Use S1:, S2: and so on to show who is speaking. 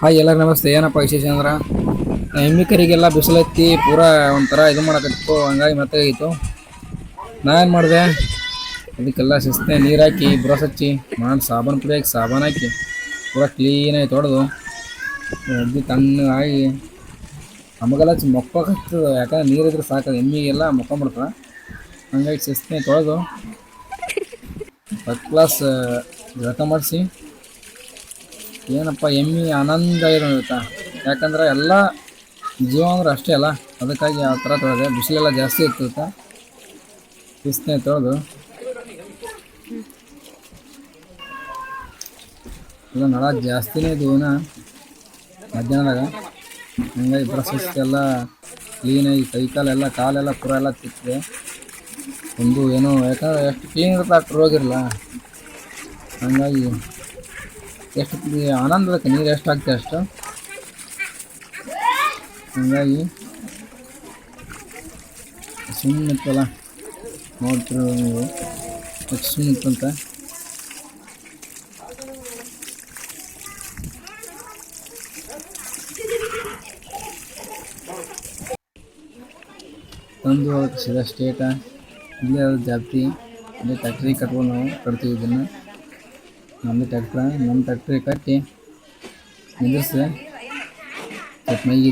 S1: Hi ಎಲ್ಲ ನಮಸ್ತೆ. ಏನಪ್ಪ ವಿಶೇಷ ಅಂದ್ರೆ? ಎಮ್ಮಿ ಕರಿಗೆಲ್ಲ ಬಿಸಿಲತ್ತಿ ಪೂರಾ ಒಂಥರ ಇದು ಮಾಡಕತ್ತು ಹಂಗಾಗಿ ಮತ್ತೆ ನಾ ಏನು ಮಾಡಿದೆ? ಅದಕ್ಕೆಲ್ಲ ಶಿಸ್ತೆ, ನೀರು ಹಾಕಿ, ಬ್ರಷ್ ಹಚ್ಚಿ ಮಾಡಿ ಸಾಬೂನು ಪುಡಿ ಹಾಕಿ ಸಾಬೂನು ಹಾಕಿ, ಪೂರ ಕ್ಲೀನಾಗಿ ತೊಳೆದು ಅಗ್ದಿ ತಣ್ಣಗಾಗಿ ನಮಗೆಲ್ಲ ಮೊಕ್ಕಕ್ಕೆ ಮೊಕ್ಕೋಕತ್ತದ. ಯಾಕಂದ್ರೆ ನೀರಿದ್ರೆ ಸಾಕು ಎಮ್ಮಿಗೆಲ್ಲ ಮೊಕ್ಕೊಂಬಿಡ್ತದೆ. ಹಂಗಾಗಿ ಶಿಸ್ತನೆ ತೊಳೆದು ಫಸ್ಟ್ ಕ್ಲಾಸ್ ಜಳಕ ಮಾಡಿಸಿ ಏನಪ್ಪ, ಎಮ್ಮಿ ಆನಂದ ಇರುತ್ತೆ ಯಾಕಂದ್ರೆ ಎಲ್ಲ ಜೀವ ಅಂದ್ರೆ ಅಷ್ಟೇ ಅಲ್ಲ, ಅದಕ್ಕಾಗಿ ಆ ಥರ ತೊಳೆದೆ. ಬಿಸಿಲೆಲ್ಲ ಜಾಸ್ತಿ ಇರ್ತೈತೆ. ಬಿಸಿನೇ ತೊಳೆದು ಇಲ್ಲ ನಳ ಜಾಸ್ತಿನೇ ಇದು ಇನ್ನ ಮಧ್ಯಾಹ್ನದಾಗ. ಹಂಗಾಗಿ ಎಲ್ಲ ಕ್ಲೀನಾಗಿ ಕೈ ಕಾಲೆಲ್ಲ ಕಾಲೆಲ್ಲ ಪುರ ಎಲ್ಲ ತಿಕ್ಕಿದೆ. ಒಂದು ಏನೋ, ಯಾಕಂದ್ರೆ ಎಷ್ಟು ಕ್ಲೀನ್ ಇರುತ್ತೆ ಅಷ್ಟು ರೋಗಿರಲ್ಲ ಹಂಗಾಗಿ ಎಷ್ಟು ಆನಂದಕ್ಕೆ ನೀರು ಎಷ್ಟು ಆಗ್ತದೆ ಅಷ್ಟು? ಹಂಗಾಗಿ ಸುಮ್ಮನೆ ಇತ್ತಲ್ಲ ನೋಡ್ತಿರೋ ನೀವು. ಎಷ್ಟು ಸುಮ್ಮನೆ ಇತ್ತಂತ ತಂದು ಸೀದಾ ಸ್ಟೇಟ, ಇಲ್ಲೇ ಜಾಸ್ತಿ ಇಲ್ಲೇ ಫ್ಯಾಕ್ಟ್ರಿ ಕಟ್ಕೊಂಡು ನಾವು ಕಟ್ತೀವಿ ಇದನ್ನು. ನಮ್ಮದು ಟ್ಯಾಕ್ಟ್ರ ನಮ್ಮ ಟ್ಯಾಕ್ಟ್ರಿ ಕಟ್ಟಿ ನಿಂದಿರ್ಸಿ. ಸ್ವಲ್ಪ ಮೈಗೆ